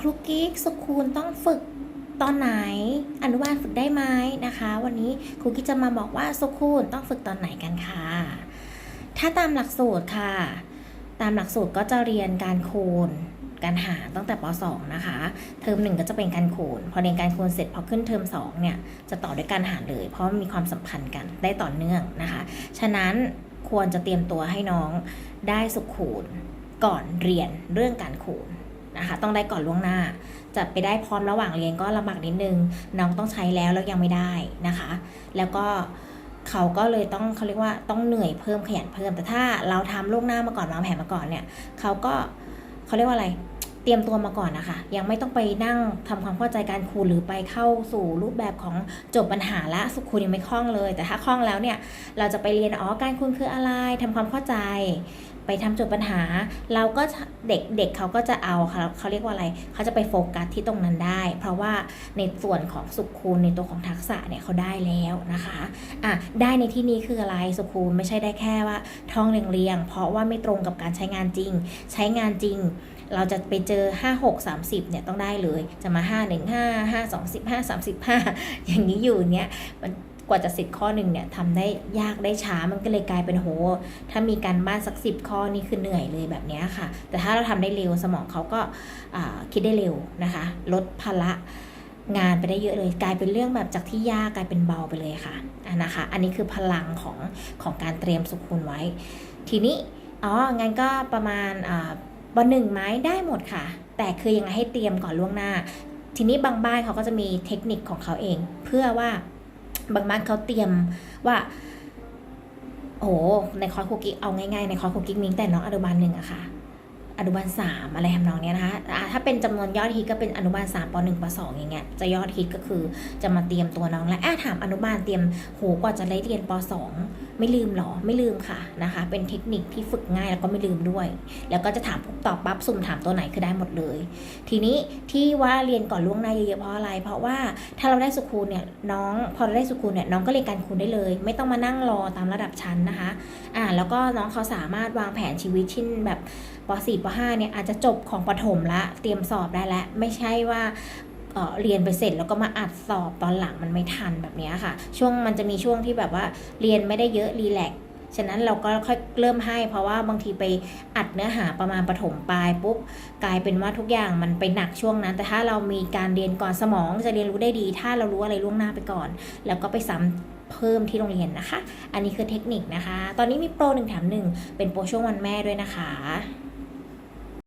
ครูกิ๊กสุคูณต้องฝึกตอนไหนอนุบาลฝึกได้ไหมนะคะ วันนี้ครูกิ๊กจะมาบอกว่าสุคูณต้องฝึกตอนไหนกันค่ะ ถ้าตามหลักสูตรค่ะ ตามหลักสูตรก็จะเรียนการคูณการหารตั้งแต่ป .2 นะคะ เทอมหนึ่งก็จะเป็นการคูณ พอเรียนการคูณเสร็จพอขึ้นเทอม2เนี่ยจะต่อด้วยการหารเลย เพราะมีความสัมพันธ์กันได้ต่อเนื่องนะคะ ฉะนั้นควรจะเตรียมตัวให้น้องได้สุขูณก่อนเรียนเรื่องการคูณ นะคะต้องได้ก่อนล่วงหน้า จะไปได้พร้อมระหว่างเรียนก็ลำบากนิดนึง น้องต้องใช้แล้วแล้วยังไม่ได้นะคะ แล้วก็เขาก็เลยต้องเขาเรียกว่าต้องเหนื่อยเพิ่มขยันเพิ่ม แต่ถ้าเราทำล่วงหน้ามาก่อนวางแผนมาก่อนเนี่ยเขาก็เขาเรียกว่าอะไร เตรียมตัวมาก่อนนะคะ ยังไม่ต้องไปนั่งทำความเข้าใจการคูณหรือไปเข้าสู่รูปแบบของจบปัญหาละสุขคูณยังไม่คล่องเลย แต่ถ้าคล่องแล้วเนี่ยเราจะไปเรียนอ๋อการคูณคืออะไรทำความเข้าใจ ไปทำโจทย์ปัญหา เราก็เด็กเด็กเขาก็จะเอาเขาเขาเรียกว่าอะไรเขาจะไปโฟกัสที่ตรงนั้นได้ เพราะว่าในส่วนของสุขคูณในตัวของทักษะเนี่ยเขาได้แล้วนะคะอะได้ในที่นี้คืออะไรสุขคูณไม่ใช่ได้แค่ว่าท่องเรียงเรียงๆเพราะว่าไม่ตรงกับการใช้งานจริง ใช้งานจริง เราจะไปเจอ 5 6 30เนี่ยต้องได้เลยจะมา 5 1 5 5 2 15 35 อย่างนี้อยู่เนี่ยมันกว่าจะสิบข้อหนึ่งเนี่ยทำได้ยากได้ช้ามันก็เลยกลายเป็นโห ถ้ามีการบ้านสักสิบข้อนี่คือเหนื่อยเลยแบบเนี้ยค่ะ แต่ถ้าเราทำได้เร็วสมองเขาก็คิดได้เร็วนะคะ ลดภาระงานไปได้เยอะเลย กลายเป็นเรื่องแบบจากที่ยากกลายเป็นเบาไปเลยค่ะอะนะคะ อันนี้คือพลังของของการเตรียมสุขุนไว้ ทีนี้อ๋องั้นก็ประมาณอ่า บหนึ่งไม้ได้หมดค่ะ แต่คือยังไงให้เตรียมก่อนล่วงหน้า ทีนี้บางบ้านเขาก็จะมีเทคนิคของเขาเอง เพื่อว่าบางบ้านเขาเตรียมว่าโอ้ในคอร์สคุกกิ๊กเอาง่ายๆในคอร์สคุกกิ๊กมิ้งแต่น้องอนุบาลหนึ่งอะค่ะ อนุบาลสามอะไรทำนองนี้นะคะถ้าเป็นจำนวนยอดฮิตก็เป็นอนุบาลสามปหนึ่งปสองอย่างเงี้ยจะยอดฮิตก็คือจะมาเตรียมตัวน้องแล้วอะถามอนุบาลเตรียมโหกว่าจะได้เรียนปสองไม่ลืมหรอไม่ลืมค่ะนะคะ เป็นเทคนิคที่ฝึกง่ายแล้วก็ไม่ลืมด้วย แล้วก็จะถามปุ๊บตอบปั๊บสุ่มถามตัวไหนคือได้หมดเลย ทีนี้ที่ว่าเรียนก่อนล่วงหน้าเยอะๆเพราะอะไร เพราะว่าถ้าเราได้สุคูณเนี่ยน้องพอเราได้สุคูณเนี่ยน้องก็เรียนการคูณได้เลย ไม่ต้องมานั่งรอตามระดับชั้นนะคะอ่าแล้วก็น้องเขาสามารถวางแผนชีวิตชิ้นแบบ ป .4 ป .5 เนี่ยอาจจะจบของประถมละเตรียมสอบได้แล้วไม่ใช่ว่าเออเรียนไปเสร็จแล้วก็มาอัดสอบตอนหลังมันไม่ทันแบบนี้ค่ะ ช่วงมันจะมีช่วงที่แบบว่าเรียนไม่ได้เยอะรีแลกฉะนั้นเราก็ค่อยเริ่มให้ เพราะว่าบางทีไปอัดเนื้อหาประมาณประถมปลายปุ๊บกลายเป็นว่าทุกอย่างมันไปหนักช่วงนั้น แต่ถ้าเรามีการเรียนก่อนสมองจะเรียนรู้ได้ดี ถ้าเรารู้อะไรล่วงหน้าไปก่อน แล้วก็ไปซ้ำเพิ่มที่โรงเรียนนะคะ อันนี้คือเทคนิคนะคะ ตอนนี้มีโปรหนึ่งแถมหนึ่งเป็นโปรช่วงวันแม่ด้วยนะคะ